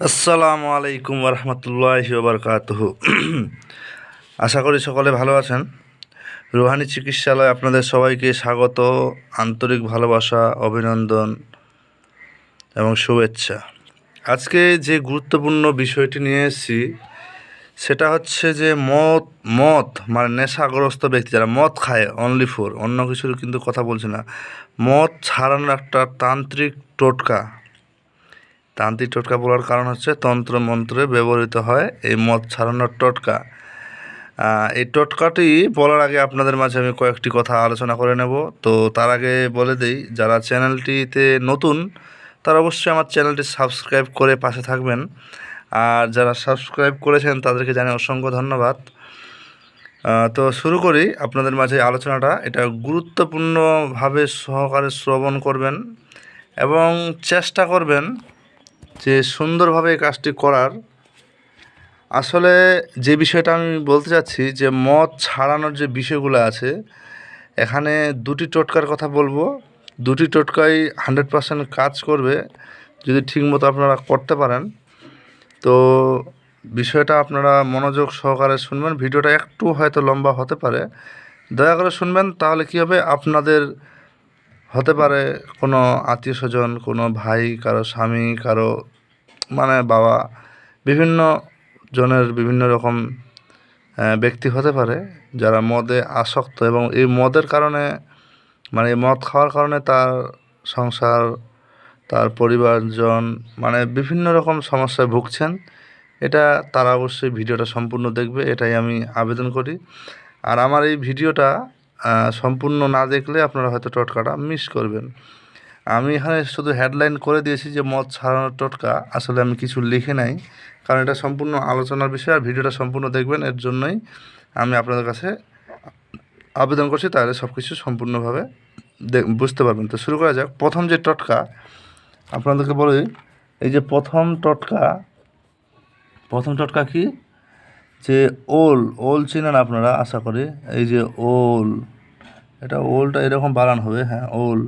আসসালামু আলাইকুম রহমতুল্লাহি বারকাতহ আশা করি সকলে ভালো আছেন। রুহানি চিকিৎসালয় আপনাদের সবাইকে স্বাগত, আন্তরিক ভালোবাসা, অভিনন্দন এবং শুভেচ্ছা। আজকে যে গুরুত্বপূর্ণ বিষয়টি নিয়ে এসেছি, সেটা হচ্ছে যে মদ মদ মানে নেশাগ্রস্ত ব্যক্তি যারা মদ খায় অনলি ফোর অন্য কিছুর কিন্তু কথা বলছি না। মদ ছাড়ানোর একটা তান্ত্রিক টোটকা তান্ত্রিক টোটকা বলার কারণ হচ্ছে তন্ত্র মন্ত্রে ব্যবহৃত হয় এই মদ ছাড়ানোর টোটকা। এই টোটকাটি বলার আগে আপনাদের মাঝে আমি কয়েকটি কথা আলোচনা করে নেব। তো তার আগে বলে দিই, যারা চ্যানেলটিতে নতুন, তারা অবশ্যই আমার চ্যানেলটি সাবস্ক্রাইব করে পাশে থাকবেন। আর যারা সাবস্ক্রাইব করেছেন, তাদেরকে জানাই অসংখ্য ধন্যবাদ। তো শুরু করি আপনাদের মাঝে আলোচনাটা। এটা গুরুত্বপূর্ণভাবে সহকারে শ্রবণ করবেন এবং চেষ্টা করবেন যে সুন্দরভাবে এই কাজটি করার, আসলে যে বিষয়টা আমি বলতে চাচ্ছি যে মদ ছাড়ানোর যে বিষয়গুলো আছে, এখানে দুটি টোটকার কথা বলব। দুটি টোটকাই হান্ড্রেড পার্সেন্ট কাজ করবে, যদি ঠিকমতো আপনারা করতে পারেন। তো বিষয়টা আপনারা মনোযোগ সহকারে শুনবেন। ভিডিওটা একটু হয়তো লম্বা হতে পারে। দয়া করে শুনবেন, তাহলে কী হবে? আপনাদের হতে পারে কোনো আত্মীয় স্বজন, কোনো ভাই, কারও স্বামী, কারও মানে বাবা, বিভিন্ন জনের বিভিন্ন রকম ব্যক্তি হতে পারে যারা মদে আসক্ত এবং এই মদের কারণে মানে এই মদ খাওয়ার কারণে তার সংসার, তার পরিবারজন মানে বিভিন্ন রকম সমস্যায় ভুগছেন। এটা তারা অবশ্যই ভিডিওটা সম্পূর্ণ দেখবে, এটাই আমি আবেদন করি। আর আমার এই ভিডিওটা সম্পূর্ণ না দেখলে আপনারা হয়তো টোটকাটা মিস করবেন। আমি এখানে শুধু হেডলাইন করে দিয়েছি যে মদ ছাড়ানোর টোটকা, আসলে আমি কিছু লিখে নাই, কারণ এটা সম্পূর্ণ আলোচনার বিষয় আর ভিডিওটা সম্পূর্ণ দেখবেন, এর জন্যই আমি আপনাদের কাছে আবেদন করছি, তাহলে সব কিছু সম্পূর্ণভাবে বুঝতে পারবেন। তো শুরু করা যাক। প্রথম যে টোটকা, আপনাদেরকে বলি এই যে প্রথম টোটকা প্রথম টোটকা কি? যে ওল ওল চেনেন আপনারা, আশা করি। এই যে ওল, এটা ওলটা এরকম বানান হবে হ্যাঁ ওল।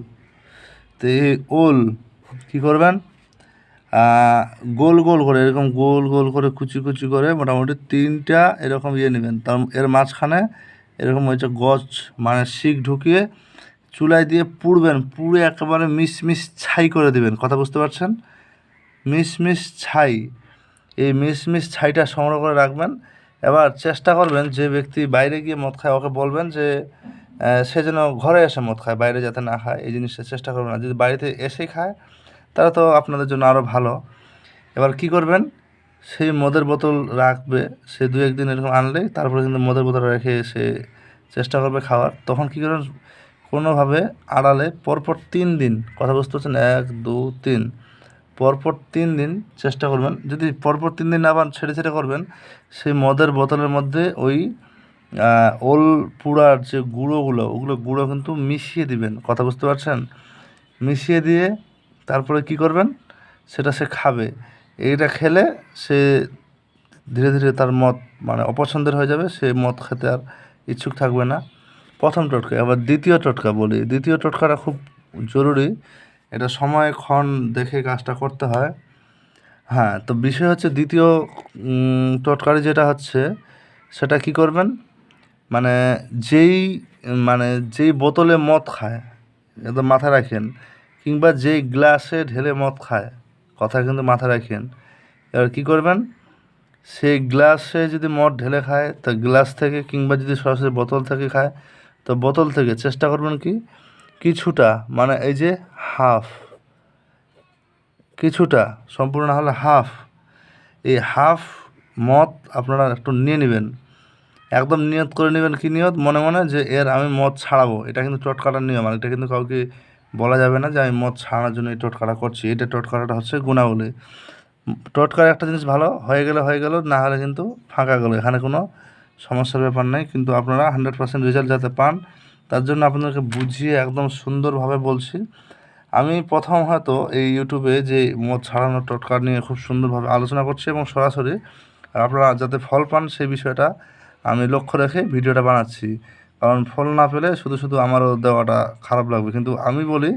তো এই ওল কী করবেন? গোল গোল করে, এরকম গোল গোল করে, কুচি কুচি করে মোটামুটি তিনটা এরকম ইয়ে নেবেন। তার এর মাঝখানে এরকম হচ্ছে গছ মানে শিক ঢুকিয়ে চুলায় দিয়ে পুড়বেন, পুড়ে একেবারে মিস মিস ছাই করে দিবেন। কথা বুঝতে পারছেন? মিস মিস ছাই। এই মিস মিস ছাইটা সংগ্রহ করে রাখবেন। এবার চেষ্টা করবেন যে ব্যক্তি বাইরে গিয়ে মদ খায়, ওকে বলবেন যে সে যেন ঘরে এসে মদ খায়, বাইরে যাতে না খায়, এই জিনিসটা চেষ্টা করবেন আর যদি বাড়িতে এসেই খায় তারা তো আপনাদের জন্য আরও ভালো। এবার কি করবেন? সেই মদের বোতল রাখবে, সে দু একদিন এরকম আনলেই তারপরে কিন্তু মদের বোতল রেখে সে চেষ্টা করবে খাওয়ার। তখন কী করবেন? কোনোভাবে আড়ালে পরপর তিন দিন, কথা বুঝতে পারছেন? এক, দু, তিন। পরপর তিন দিন চেষ্টা করবেন। যদি পরপর তিন দিন আবার ছেড়ে ছেড়ে করবেন, সেই মদের বোতলের মধ্যে ওই ওল পুড়ার যে গুঁড়োগুলো, ওগুলো গুঁড়ো কিন্তু মিশিয়ে দিবেন। কথা বুঝতে পারছেন? মিশিয়ে দিয়ে তারপরে কি করবেন? সেটা সে খাবে। এইটা খেলে সে ধীরে ধীরে তার মদ মানে অপছন্দের হয়ে যাবে, সে মদ খেতে আর ইচ্ছুক থাকবে না। প্রথম টোটকা, আবার দ্বিতীয় টোটকা বলি। দ্বিতীয় টোটকাটা খুব জরুরি এটা সময় ক্ষণ দেখে কাজটা করতে হয়। হ্যাঁ তো বিষয় হচ্ছে দ্বিতীয় টোটকারি যেটা হচ্ছে, সেটা কি করবেন? মানে যেই মানে যেই বোতলে মদ খায় একদম মাথায় রাখেন, কিংবা যেই গ্লাসে ঢেলে মদ খায়, কথা কিন্তু মাথায় রাখেন। এবার কী করবেন? সেই গ্লাসে যদি মদ ঢেলে খায়, তো গ্লাস থেকে কিংবা যদি সরাসরি বোতল থেকে খায়, তো বোতল থেকে চেষ্টা করবেন কি? কিছুটা মানে এই যে হাফ কিছুটা, সম্পূর্ণ হলে হাফ এই হাফ মদ আপনারা একটু নিয়ে নেবেন। একদম নিয়ত করে নেবেন কি নিয়ত? মনে মনে যে এর আমি মদ ছাড়াবো। এটা কিন্তু টোটকাটার নিয়ম। আর এটা কিন্তু কাউকে বলা যাবে না যে আমি মদ ছাড়ানোর জন্য এই টোটকাটা করছি। এটা টোটকাটা হচ্ছে গুণাবলী। টোটকার একটা জিনিস ভালো, হয়ে গেলে হয়ে গেল, না হলে কিন্তু ফাঁকা গেলো। এখানে কোনো সমস্যার ব্যাপার নেই। কিন্তু আপনারা হান্ড্রেড পার্সেন্ট রেজাল্ট যাতে পান তার জন্য আপনাদেরকে বুঝিয়ে একদম সুন্দরভাবে বলছি। আমি প্রথম হয়তো এই ইউটিউবে যে মদ ছাড়ানোর টোটকা নিয়ে খুব সুন্দরভাবে আলোচনা করছি এবং সরাসরি আপনারা যাতে ফল পান সেই বিষয়টা আমি লক্ষ্য রেখে ভিডিওটা বানাচ্ছি। কারণ ফল না পেলে শুধু শুধু আমারও দেওয়াটা খারাপ লাগবে। কিন্তু আমি বলি,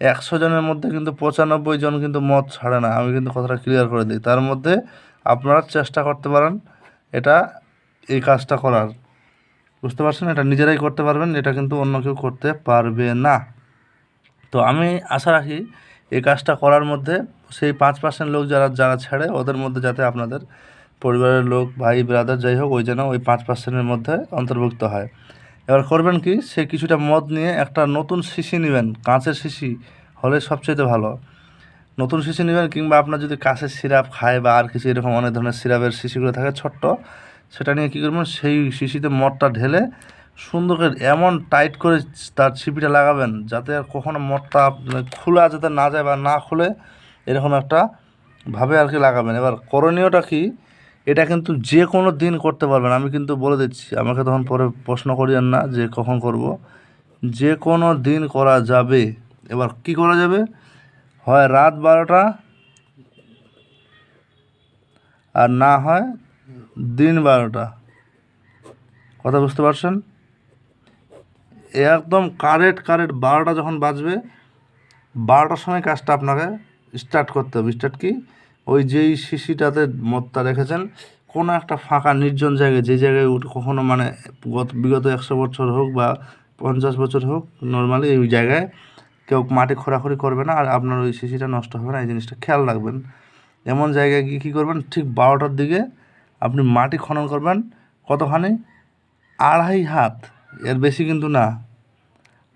একশো জনের মধ্যে কিন্তু পঁচানব্বই জন কিন্তু মদ ছাড়ে না। আমি কিন্তু কথাটা ক্লিয়ার করে দিই। তার মধ্যে আপনারা চেষ্টা করতে পারেন এটা এই কাজটা করার। বুঝতে পারছেন? এটা নিজেরাই করতে পারবেন, এটা কিন্তু অন্য কেউ করতে পারবে না। তো আমি আশা রাখি এই কাজটা করার মধ্যে সেই পাঁচ পার্সেন্ট লোক যারা যারা ছেড়ে, ওদের মধ্যে যাতে আপনাদের পরিবারের লোক, ভাই ব্রাদার যাই হোক, ওই যেন ওই পাঁচ পার্সেন্টের মধ্যে অন্তর্ভুক্ত হয়। এবার করবেন কি? সে কিছুটা মদ নিয়ে একটা নতুন শিশি নেবেন, কাঁচের শিশি হলে সবচেয়ে ভালো। নতুন শিশি নেবেন কিংবা আপনার যদি কাঁচের সিরাপ খায় বা আর কিছু এরকম অনেক ধরনের সিরাপের শিশিগুলো থাকে ছোট্ট সেটা নিয়ে কী করবেন? সেই শিশিতে মদটা ঢেলে সুন্দর করে এমন টাইট করে তার ছিপিটা লাগাবেন যাতে আর কখনো মদটা মানে খোলা যাতে না যায় বা না খুলে, এরকম একটা ভাবে আর কি লাগাবেন। এবার করণীয়টা কি? এটা কিন্তু যে কোনো দিন করতে পারবেন। আমি কিন্তু বলে দিচ্ছি, আমাকে তখন পরে প্রশ্ন করিয়েন না যে কখন করব। যে কোনো দিন করা যাবে। এবার কি করা যাবে? হয় রাত বারোটা আর না হয় দিন বারোটা। কথা বুঝতে পারছেন? একদম কারেক্ট কারেক্ট বারোটা যখন বাজবে, বারোটার সময় কাজটা আপনাকে স্টার্ট করতে হবে। স্টার্ট কি? ওই যেই শিশিটাতে মদটা রেখেছেন, কোনো একটা ফাঁকা নির্জন জায়গায়, যে জায়গায় কখনো মানে গত বিগত একশো বছর হোক বা পঞ্চাশ বছর হোক নর্মালি ওই জায়গায় কেউ মাটি খোঁড়াখুড়ি করবে না, আর আপনার ওই শিশিটা নষ্ট হবে না, এই জিনিসটা খেয়াল রাখবেন। এমন জায়গায় গিয়ে কী করবেন? ঠিক বারোটার দিকে আপনি মাটি খনন করবেন কতখানি? আড়াই হাত। এর বেশি কিন্তু না।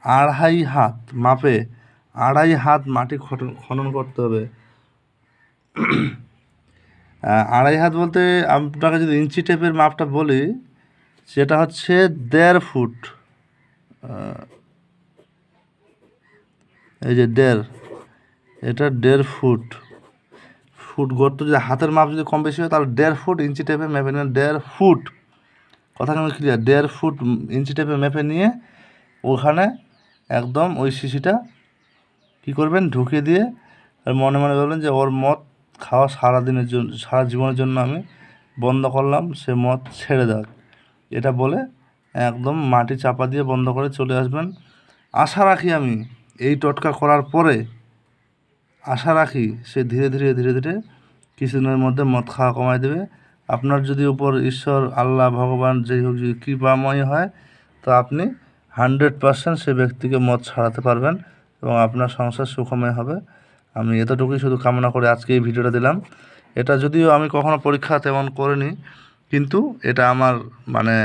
আড়াই হাত মাপে আড়াই হাত মাটি খনন করতে হবে। আড়াই হাত বলতে আপনাকে যদি ইঞ্চি টেপের মাপটা বলি, সেটা হচ্ছে দেড় ফুট। এই যে দেড়, এটা দেড় ফুট। ফুট গর্ত যদি হাতের মাপ যদি কম বেশি হয়, তাহলে দেড় ফুট ইঞ্চি টেপে মেপে নেবেন দেড় ফুট। কথা কিন্তু ক্লিয়ার দেড় ফুট ইঞ্চি টেপে মেপে নিয়ে ওখানে একদম ওই শিশিটা কী করবেন, ঢুকিয়ে দিয়ে আর মনে মনে বলবেন যে ওর মদ খাওয়া সারা দিনের জন্য, সারা জীবনের জন্য আমি বন্ধ করলাম, সে মদ ছেড়ে দেওয়ার এটা বলে একদম মাটি চাপা দিয়ে বন্ধ করে চলে আসবেন। আশা রাখি আমি এই টোটকা করার পরে আশা রাখি সে ধীরে ধীরে ধীরে ধীরে কিছুদিনের মধ্যে মদ খাওয়া কমায় দেবে। আপনার যদি উপর ঈশ্বর, আল্লাহ, ভগবান যেই হোক যদি কৃপাময় হয়, তো আপনি হান্ড্রেড পার্সেন্ট সে ব্যক্তিকে মদ ছাড়াতে পারবেন এবং আপনার সংসার সুখময় হবে। আমি এতটুকুই শুধু কামনা করে আজকে এই ভিডিওটা দিলাম। এটা যদিও আমি কখনো পরীক্ষা তেমন করিনি, কিন্তু এটা আমার মানে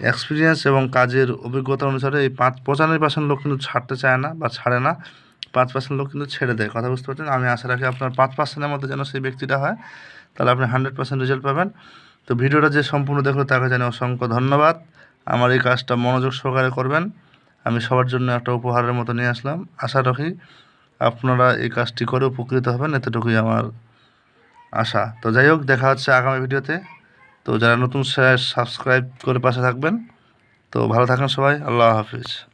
এক্সপিরিয়েন্স এবং কাজের অভিজ্ঞতা অনুসারে এই পাঁচ, পঁচানব্বই পার্সেন্ট লোক কিন্তু ছাড়তে চায় না বা ছাড়ে না। পাঁচ পার্সেন্ট লোক কিন্তু ছেড়ে দেয়। কথা বুঝতে পারছেন? আমি আশা রাখি আপনার পাঁচ পার্সেন্টের মধ্যে যেন সেই ব্যক্তিটা হয়, তাহলে আপনি হান্ড্রেড পার্সেন্ট রেজাল্ট পাবেন। তো ভিডিওটা যে সম্পূর্ণ দেখল, তাকে জানি অসংখ্য ধন্যবাদ। আমার এই কাজটা মনোযোগ সহকারে করবেন। আমি সবার জন্য একটা উপহারের মতো নিয়ে আসলাম। আশা রাখি আপনারা এই কাজটি করে উপকৃত হবেন। এতটুকুই আমার আশা। তো যাই হোক, দেখা হচ্ছে আগামী ভিডিওতে। তো যারা নতুন সাবস্ক্রাইব করে পাশে থাকবেন। তো ভালো থাকেন সবাই। আল্লাহ হাফিজ।